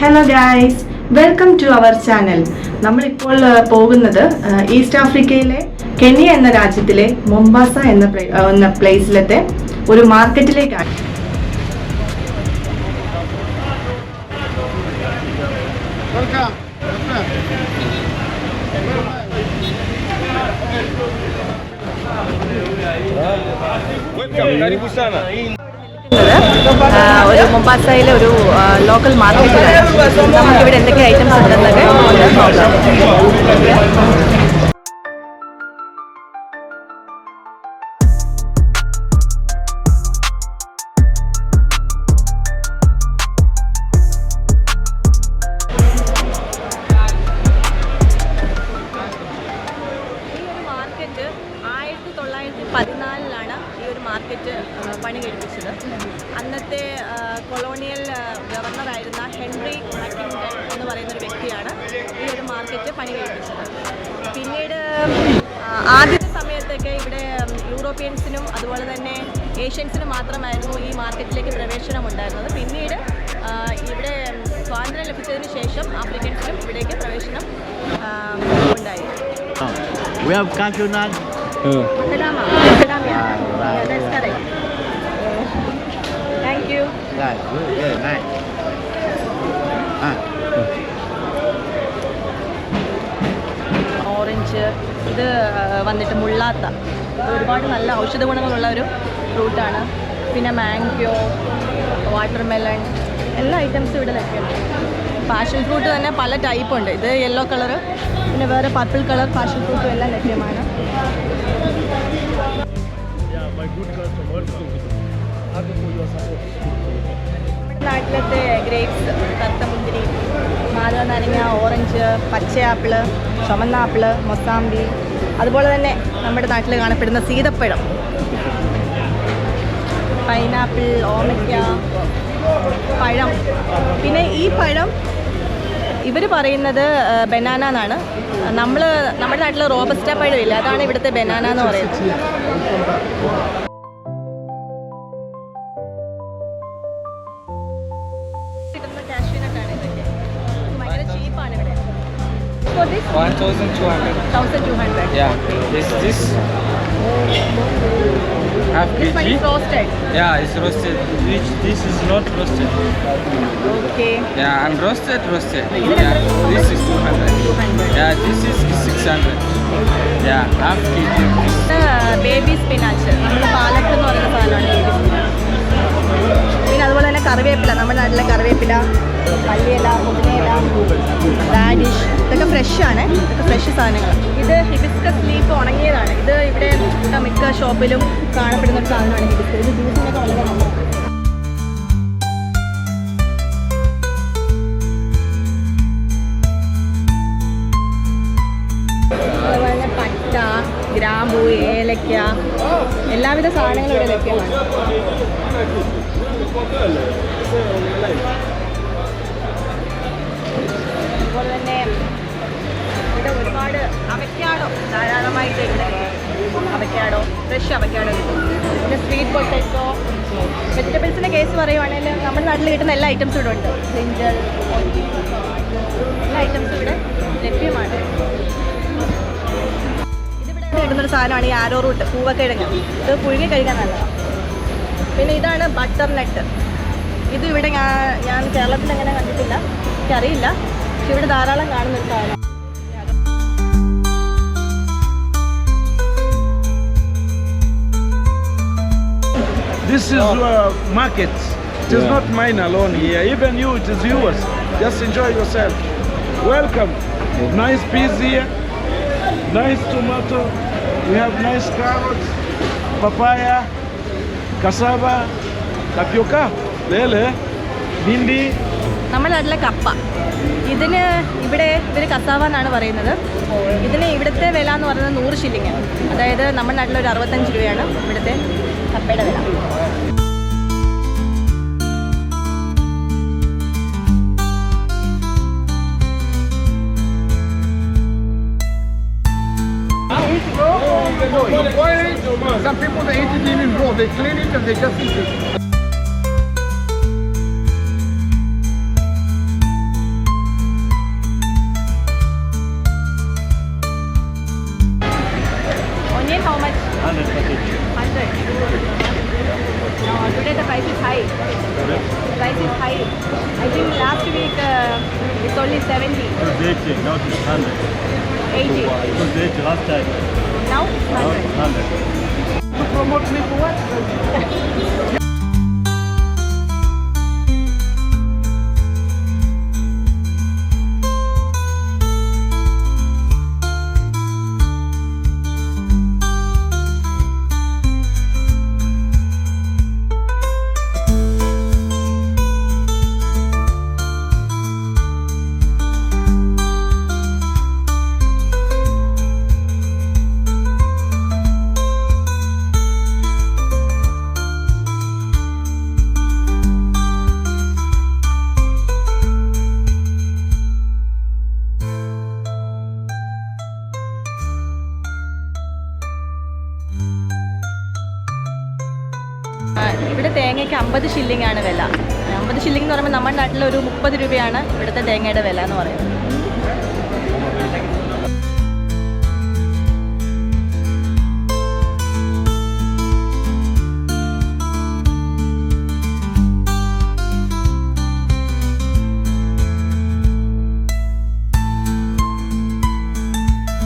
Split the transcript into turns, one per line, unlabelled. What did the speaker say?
Hello guys welcome to our channel നമ്മളിപ്പോൾ പോകുന്നത് east ആഫ്രിക്കയിലെ കെനിയ എന്ന രാജ്യത്തിലെ മൊംബാസ എന്ന എന്ന പ്ലേസിലത്തെ ഒരു മാർക്കറ്റിലേക്കാണ്.
Welcome,
karibu sana.
ഒരു മുംബാസയിലെ ഒരു ലോക്കൽ മാർക്കറ്റിലാണ് നമുക്കിവിടെ എന്തൊക്കെ ഐറ്റംസ് ഉണ്ടെന്നൊക്കെ നോക്കാം. ആ, അന്നത്തെ കൊളോണിയൽ ഗവർണറായിരുന്ന ഹെൻറി മക്കിൻഡൻ എന്ന് പറയുന്ന ഒരു വ്യക്തിയാണ് ഈ ഒരു മാർക്കറ്റ് പണി കഴിപ്പിച്ചത് പിന്നീട് ആദ്യത്തെ സമയത്തൊക്കെ ഇവിടെ യൂറോപ്യൻസിനും അതുപോലെ തന്നെ ഏഷ്യൻസിനും മാത്രമായിരുന്നു ഈ മാർക്കറ്റിലേക്ക് പ്രവേശനം ഉണ്ടായിരുന്നത് പിന്നീട് ഇവിടെ സ്വാതന്ത്ര്യം ലഭിച്ചതിന് ശേഷം ആഫ്രിക്കൻസിനും ഇവിടേക്ക് പ്രവേശനം ഉണ്ടായി
We have cashew nut.
Macadamia. Macadamia. Yeah, that's correct. Thank you.
Right, good, good, nice. Ah,
orange ഇത് വന്നിട്ട് മുള്ളാത്ത. ഇത് ഒരുപാട് നല്ല ഔഷധ ഗുണങ്ങളുള്ള ഒരു ഫ്രൂട്ടാണ് പിന്നെ മാംഗോ വാട്ടർ മെലൺ എല്ലാ ഐറ്റംസും ഇവിടെ ലഭ്യമാണ് പാഷൻ ഫ്രൂട്ട് തന്നെ പല ടൈപ്പ് ഉണ്ട്. ഇത് യെല്ലോ കളർ പിന്നെ വേറെ പർപ്പിൾ കളർ പാഷൻ ഫ്രൂട്ടും എല്ലാം ലഭ്യമാണ്. നമ്മുടെ നാട്ടിലത്തെ ഗ്രേപ്സ് തത്തമുന്തിരി മുന്തിരി മാതള നാരങ്ങ ഓറഞ്ച് പച്ചയാപ്പിൾ ചുമന്ന ആപ്പിൾ മൊസാമ്പി അതുപോലെ തന്നെ നമ്മുടെ നാട്ടിൽ കാണപ്പെടുന്ന സീതപ്പഴം. പൈനാപ്പിൾ ഓമയ്ക്ക പഴം. പിന്നെ ഈ പഴം ഇവർ പറയുന്നത് ബനാന എന്നാണ്. നമ്മൾ നമ്മുടെ നാട്ടിൽ റോബസ്റ്റ പഴം ഇല്ല അതാണ് ഇവിടുത്തെ ബനാന എന്ന് പറയുന്നത്. For this
1200.
1200.
Yeah. This this half
This one
kg.
is roasted.
Yeah, it's roasted. Which this is not roasted.
Okay.
Yeah, and roasted, roasted.
Is it
Yeah,
a-
this is 200.
200.
Yeah, this is 600. Yeah, half kg of this.
Baby spinach നമ്മൾ പാലക്ക് എന്ന് പറയുന്ന സാധനമാണ് baby spinach പിന്നെ അതുപോലെ തന്നെ കറിവേപ്പില നമ്മുടെ നാട്ടിലെ കറിവേപ്പില മല്ലിയില പുതിനയില റാഡിഷ് ഇതൊക്കെ ഫ്രഷ് ആണ്. ഇതൊക്കെ ഫ്രഷ് സാധനങ്ങൾ ഇത് ഹിബിസ്കസ് ലീഫ് ഉണങ്ങിയതാണ്. ഇത് ഇവിടെ മിക്ക ഷോപ്പിലും കാണപ്പെടുന്ന ഒരു സാധനമാണ് ഹിബിസ്കസ് ഇത് ജ്യൂസിനൊക്കെ വളരെ നല്ലതാണ് പട്ട ഗ്രാമ്പു ഏലക്ക എല്ലാവിധ സാധനങ്ങളും ഇവിടെ ലഭ്യമാണ്. അതുപോലെ തന്നെ ഇവിടെ ഒരുപാട് അവയ്ക്കാടോ ധാരാളമായിട്ട് ഇവിടെ അവയ്ക്കാടോ ഫ്രഷ് അവയ്ക്കാടോ കിട്ടും. പിന്നെ സ്വീറ്റ് പൊട്ടറ്റോ വെജിറ്റബിൾസിന്റെ കേസ് പറയുവാണെങ്കിൽ നമ്മുടെ നാട്ടിൽ കിട്ടുന്ന എല്ലാ ഐറ്റംസും ഇവിടെ ഉണ്ട്. ജിഞ്ചർ എല്ലാ ഐറ്റംസും ഇവിടെ ലഭ്യമാണ്. ഇതിവിടെ കിട്ടുന്നൊരു സാധനമാണ് ഈ ആരോ റൂട്ട് പൂവക്കിഴങ്ങ് ഇത് പുഴുങ്ങി കഴിക്കാൻ നല്ലതാണ് പിന്നെ ഇതാണ് ബട്ടർ നട്ട് ഇത് ഇവിടെ ഞാൻ ഞാൻ കേരളത്തിൽ അങ്ങനെ കണ്ടിട്ടില്ല. എനിക്കറിയില്ല. ഇവിടെ ധാരാളം കാണുന്ന ഒരു സാധനം
This is uh, market. It is not mine alone here. Even you, it is yours. Just enjoy yourself. Welcome. Nice peas here. Nice tomato. We have nice carrots, papaya, cassava, tapioca, lele, bindi.
നമ്മുടെ നാട്ടിലെ കപ്പ ഇതിന് ഇവിടെ ഇവർ cassava എന്നാണ് പറയുന്നത് ഇതിന് ഇവിടുത്തെ വില എന്ന് പറയുന്നത് നൂറ് ഷില്ലിങ് അതായത് നമ്മുടെ നാട്ടിൽ ഒരു അറുപത്തഞ്ച് രൂപയാണ് ഇവിടുത്തെ കപ്പയുടെ വില
Some people they eat even raw. They clean it and they just eat it.
today
the price is high. The price is high. I think last week uh, it's only 70.
It was 80, now it's 100.
80.
It was 80 last time. Now it's 100. 100.
To promote me for what?
ഇവിടെ തേങ്ങയ്ക്ക് അമ്പത് shilling ആണ് വില. അമ്പത് shilling എന്ന് പറയുമ്പോൾ നമ്മുടെ നാട്ടിൽ ഒരു മുപ്പത് രൂപയാണ് ഇവിടുത്തെ തേങ്ങയുടെ വില എന്ന് പറയുന്നത്.